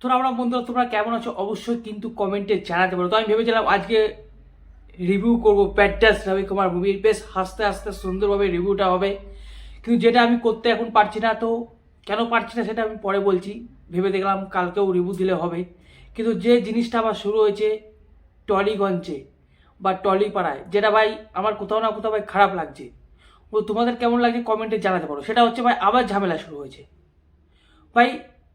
তোরা আমরা বন্ধুরা, তোমরা কেমন আছো? অবশ্যই কিন্তু কমেন্টে জানাতে পারো। তো আমি ভেবেছিলাম আজকে রিভিউ করব প্যাডাস রবি কুমার মুভির বেশ হাসতে হাসতে সুন্দরভাবে রিভিউটা হবে। কিন্তু যেটা আমি করতে এখন পারছি না, তো কেন পারছি না সেটা আমি পরে বলছি। ভেবে দেখলাম কালকেও রিভিউ দিলে হবে। কিন্তু যে জিনিসটা আবার শুরু হয়েছে টলিগঞ্জে বা টলিপাড়ায়, যেটা ভাই আমার কোথাও না কোথাও ভাই খারাপ লাগছে। ও তোমাদের কেমন লাগছে কমেন্টে জানাতে পারো। সেটা হচ্ছে ভাই আবার ঝামেলা শুরু হয়েছে। ভাই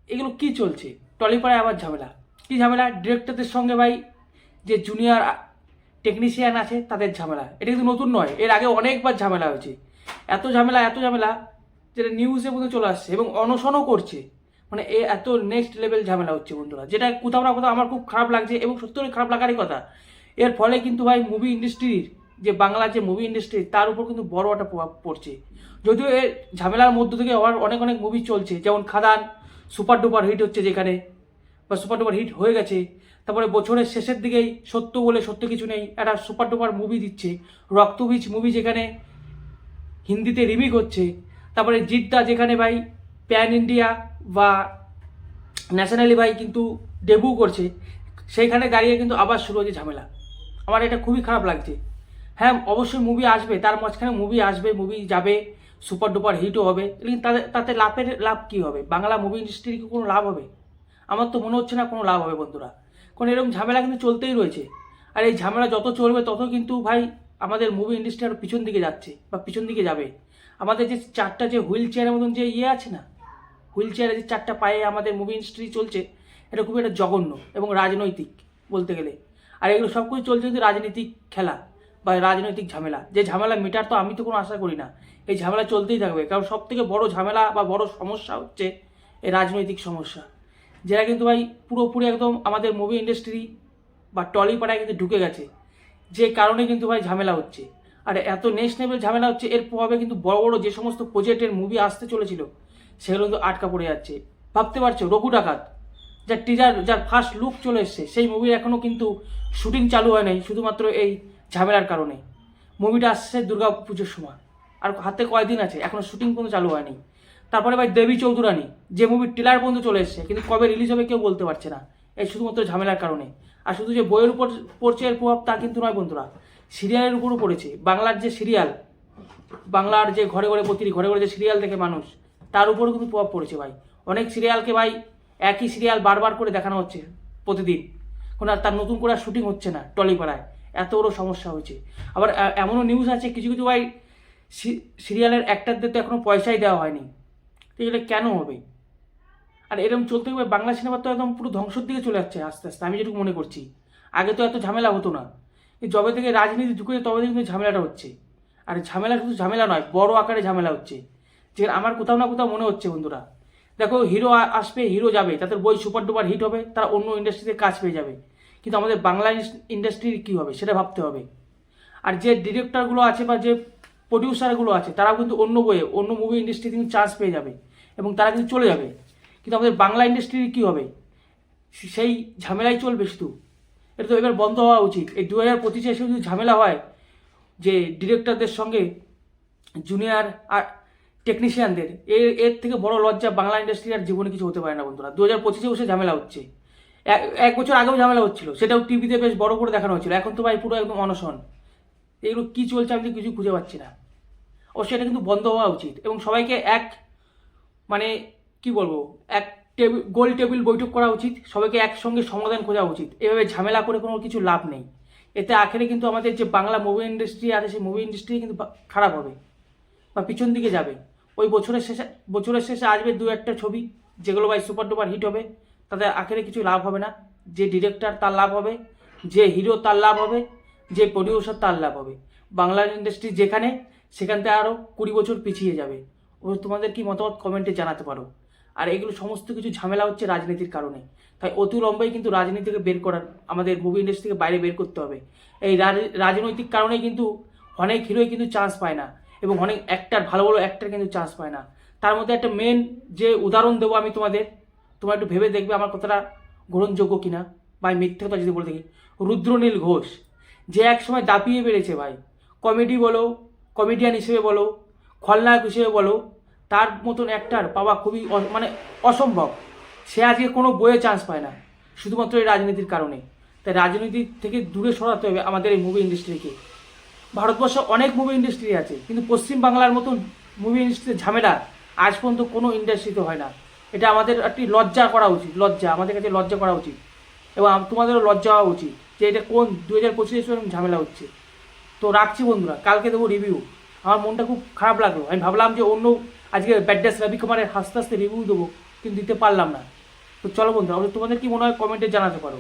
এগুলো কি চলছে? টলিপাড়ায় আবার ঝামেলা। কি ঝামেলা? ডিরেক্টরদের সঙ্গে ভাই যে জুনিয়র টেকনিশিয়ান আছে, তাদের ঝামেলা। এটা কিন্তু নতুন নয়, এর আগে অনেকবার ঝামেলা হয়েছে। এত ঝামেলা এত ঝামেলা, যেটা নিউজের মধ্যে চলে আসছে এবং অনশনও করছে। মানে এ এত নেক্সট লেভেল ঝামেলা হচ্ছে বন্ধুরা, যেটা কোথাও না কোথাও আমার খুব খারাপ লাগছে এবং সত্যি খারাপ লাগারই কথা। এর ফলে কিন্তু ভাই মুভি ইন্ডাস্ট্রির যে বাংলার যে মুভি ইন্ডাস্ট্রি তার উপর কিন্তু বড় একটা প্রভাব পড়ছে। যদিও এর ঝামেলার মধ্য থেকে আবার অনেক অনেক মুভি চলছে, যেমন খাদান সুপার ডুপার হিট হচ্ছে যেখানে। বা সুপার ডুপার হিট হয়ে গেছে। তারপরে বছরের শেষের দিকেই সত্য বলে সত্য কিছু নেই। একটা সুপার ডুপার মুভি দিচ্ছে। রক্তবীজ মুভি যেখানে হিন্দিতে রিমিক হচ্ছে। তারপরে জিদ্দা যেখানে ভাই প্যান ইন্ডিয়া বা ন্যাশনালি ভাই কিন্তু ডেবু করছে। সেইখানে দাঁড়িয়ে কিন্তু আবার শুরু হয়েছে ঝামেলা। আমার এটা খুবই খারাপ লাগছে। হ্যাঁ অবশ্যই মুভি আসবে। তার মাঝখানে মুভি আসবে মুভি যাবে। সুপার ডুপার হিটও হবে কিন্তু তাদের, তাতে লাভের লাভ কী হবে? বাংলা মুভি ইন্ডাস্ট্রির কি কোনো লাভ হবে? আমার তো মনে হচ্ছে না কোনো লাভ হবে বন্ধুরা। কারণ এরকম ঝামেলা কিন্তু চলতেই রয়েছে। আর এই ঝামেলা যত চলবে, তত কিন্তু ভাই আমাদের মুভি ইন্ডাস্ট্রি আরও পিছন দিকে যাচ্ছে বা পিছন দিকে যাবে। আমাদের যে চারটা যে হুইল চেয়ারের মতন যে ইয়ে আছে না হুইল চেয়ারে যে চারটা পায়ে আমাদের মুভি ইন্ডাস্ট্রি চলছে, এটা খুবই একটা জঘন্য এবং রাজনৈতিক বলতে গেলে। আর এগুলো সব কিছু চলছে কিন্তু রাজনৈতিক খেলা। বা রাজনৈতিক ঝামেলা। যে ঝামেলা মেটার তো আমি তো কোনো আশা করি না। এই ঝামেলা চলতেই থাকবে। কারণ সব থেকে বড় ঝামেলা বা বড় সমস্যা হচ্ছে এই রাজনৈতিক সমস্যা। যেটা কিন্তু ভাই পুরোপুরি একদম আমাদের মুভি ইন্ডাস্ট্রি বা টলিপাড়ায় কিন্তু ঢুকে গেছে। যে কারণে কিন্তু ভাই ঝামেলা হচ্ছে। আর এত নেক্সট লেভেল ঝামেলা হচ্ছে, এর প্রভাবে কিন্তু বড় বড় যে সমস্ত প্রজেক্টের মুভি আসতে চলেছিল, সেগুলো কিন্তু আটকা পড়ে যাচ্ছে। ভাবতে পারছ, রঘু ডাকাত, যার টিজার যার ফার্স্ট লুক চলে এসছে, সেই মুভির এখনও কিন্তু শুটিং চালু হয় নাই। শুধুমাত্র এই ঝামেলার কারণে। মুভিটা আসছে দুর্গা পুজোর সময়। আর হাতে কয়দিন আছে? এখনও শুটিং পর্যন্ত চালু হয়নি। তারপরে ভাই দেবী চৌধুরানী, যে মুভির টিলার পর্যন্ত চলে এসছে, কিন্তু কবে রিলিজ হবে কেউ বলতে পারছে না। এই শুধুমাত্র ঝামেলার কারণে। আর শুধু যে বইয়ের উপর পড়ছে এর প্রভাব, তা কিন্তু নয় বন্ধুরা। সিরিয়ালের উপরও পড়েছে। বাংলার যে সিরিয়াল, বাংলার যে ঘরে ঘরে প্রতিটি ঘরে ঘরে যে সিরিয়াল দেখে মানুষ, তার উপরও কিন্তু প্রভাব পড়েছে ভাই। অনেক সিরিয়ালকে ভাই একই সিরিয়াল বারবার করে দেখানো হচ্ছে প্রতিদিন। কোনো আর তার নতুন করে শুটিং হচ্ছে না টলিপাড়ায়। এত বড় সমস্যা হয়েছে। আবার এমনও নিউজ আছে, কিছু কিছু ভাই সিরিয়ালের অ্যাক্টারদের তো এখনও পয়সাই দেওয়া হয়নি। তো এগুলো কেন হবে? আর এরকম চলতে হবে বাংলা সিনেমা তো একদম পুরো ধ্বংসের দিকে চলে যাচ্ছে আস্তে আস্তে, আমি যেটুকু মনে করছি। আগে তো এত ঝামেলা হতো না। যবে থেকে রাজনীতি ঢুকেছে, তবে থেকে কিন্তু ঝামেলাটা হচ্ছে। আর ঝামেলা শুধু ঝামেলা নয়, বড় আকারে ঝামেলা হচ্ছে। যে আমার কোথাও না কোথাও মনে হচ্ছে বন্ধুরা। দেখো হিরো আসবে হিরো যাবে, তাদের বই সুপার ডুপার হিট হবে, তারা অন্য ইন্ডাস্ট্রিতে কাজ পেয়ে যাবে। কিন্তু আমাদের বাংলা ইন্ডাস্ট্রির কী হবে সেটা ভাবতে হবে। আর যে ডিরেক্টরগুলো আছে বা যে প্রডিউসারগুলো আছে, তারাও কিন্তু অন্য বইয়ে, অন্য মুভি ইন্ডাস্ট্রি কিন্তু চান্স পেয়ে যাবে এবং তারা কিন্তু চলে যাবে। কিন্তু আমাদের বাংলা ইন্ডাস্ট্রির কী হবে? সেই ঝামেলাই চলবে শুধু। এটা তো এবার বন্ধ হওয়া উচিত। এই দু হাজার পঁচিশে এসে যদি ঝামেলা হয় যে ডিরেক্টরদের সঙ্গে জুনিয়র আর টেকনিশিয়ানদের এর এর থেকে বড় লজ্জা বাংলা ইন্ডাস্ট্রি আর জীবনে কিছু হতে পারে না বন্ধুরা। দু হাজার পঁচিশে বসে ঝামেলা হচ্ছে। এক- বছর আগেও ঝামেলা হচ্ছিল। সেটাও টিভিতে বেশ বড় করে দেখানো হচ্ছিল এখন তো ভাই পুরো একদম অনশন। এগুলো কী চলছে আমি কিছু খুঁজে পাচ্ছি না। অবশ্যই এটা কিন্তু বন্ধ হওয়া উচিত এবং সবাইকে এক মানে কি বলব, এক টেবিল গোল টেবিল বৈঠক করা উচিত। সবাইকে একসঙ্গে সমাধান খোঁজা উচিত। এভাবে ঝামেলা করে কোনো কিছু লাভ নেই। এতে আখেরে কিন্তু আমাদের যে বাংলা মুভি ইন্ডাস্ট্রি আছে, সেই মুভি ইন্ডাস্ট্রি কিন্তু খারাপ হবে বা পিছন দিকে যাবে। ওই বছরের শেষে বছরের শেষে আসবে দু একটা ছবি। যেগুলো ভাই সুপার ডুপার হিট হবে। তাদের আখেরে কিছু লাভ হবে না। যে ডিরেক্টর তার লাভ হবে, যে হিরো তার লাভ হবে, যে প্রডিউসার তার লাভ হবে। বাংলা ইন্ডাস্ট্রি যেখানে, সেখান থেকে আরও কুড়ি বছর পিছিয়ে যাবে। ও তোমাদের কি মতামত কমেন্টে জানাতে পারো। আর এগুলো সমস্ত কিছু ঝামেলা হচ্ছে রাজনীতির কারণে। তাই অতি লম্বাই কিন্তু রাজনীতিকে বের করার, আমাদের মুভি ইন্ডাস্ট্রিকে বাইরে বের করতে হবে। এই রাজ- রাজনৈতিক কারণেই কিন্তু অনেক হিরোই কিন্তু চান্স পায় না। এবং অনেক অ্যাক্টার ভালো ভালো অ্যাক্টার কিন্তু চান্স পায় না। তার মধ্যে একটা মেন যে উদাহরণ দেবো আমি তোমাদের। তোমরা একটু ভেবে দেখবে আমার কথাটা গ্রহণযোগ্য কিনা আমি মিথ্যে কথা যদি বলে থাকি। রুদ্রনীল ঘোষ, যে এক সময় দাপিয়ে বেড়েছে ভাই। কমেডি বলো, কমেডিয়ান হিসেবে বলো, খলনায়ক হিসেবে বলো, তার মতন অ্যাক্টার পাওয়া খুবই মানে অসম্ভব। সে আজকে কোনো বইয়ে চান্স পায় না, শুধুমাত্র এই রাজনীতির কারণে। তাই রাজনীতি থেকে দূরে সরাতে হবে আমাদের এই মুভি ইন্ডাস্ট্রিকে ভারতবর্ষে অনেক মুভি ইন্ডাস্ট্রি আছে, কিন্তু পশ্চিম বাংলার মতন মুভি ইন্ডাস্ট্রিতে ঝামেলা আজ পর্যন্ত কোনো ইন্ডাস্ট্রিতে হয় না। এটা আমাদের একটি লজ্জা করা উচিত, লজ্জা, আমাদের কাছে লজ্জা করা উচিত। এবং তোমাদেরও লজ্জা হওয়া উচিত যে এটা কোন দু হাজার পঁচিশে ঝামেলা হচ্ছে। তো রাখছি বন্ধুরা, কালকে দেবো রিভিউ আমার মনটা খুব খারাপ লাগল। আমি ভাবলাম যে অন্য আজকে ব্যাডডাস রবি কুমারের হাসতে হাসতে রিভিউ দেবো, কিন্তু দিতে পারলাম না। তো চলো বন্ধুরা তোমাদের কি মনে হয় কমেন্টে জানাতে পারো।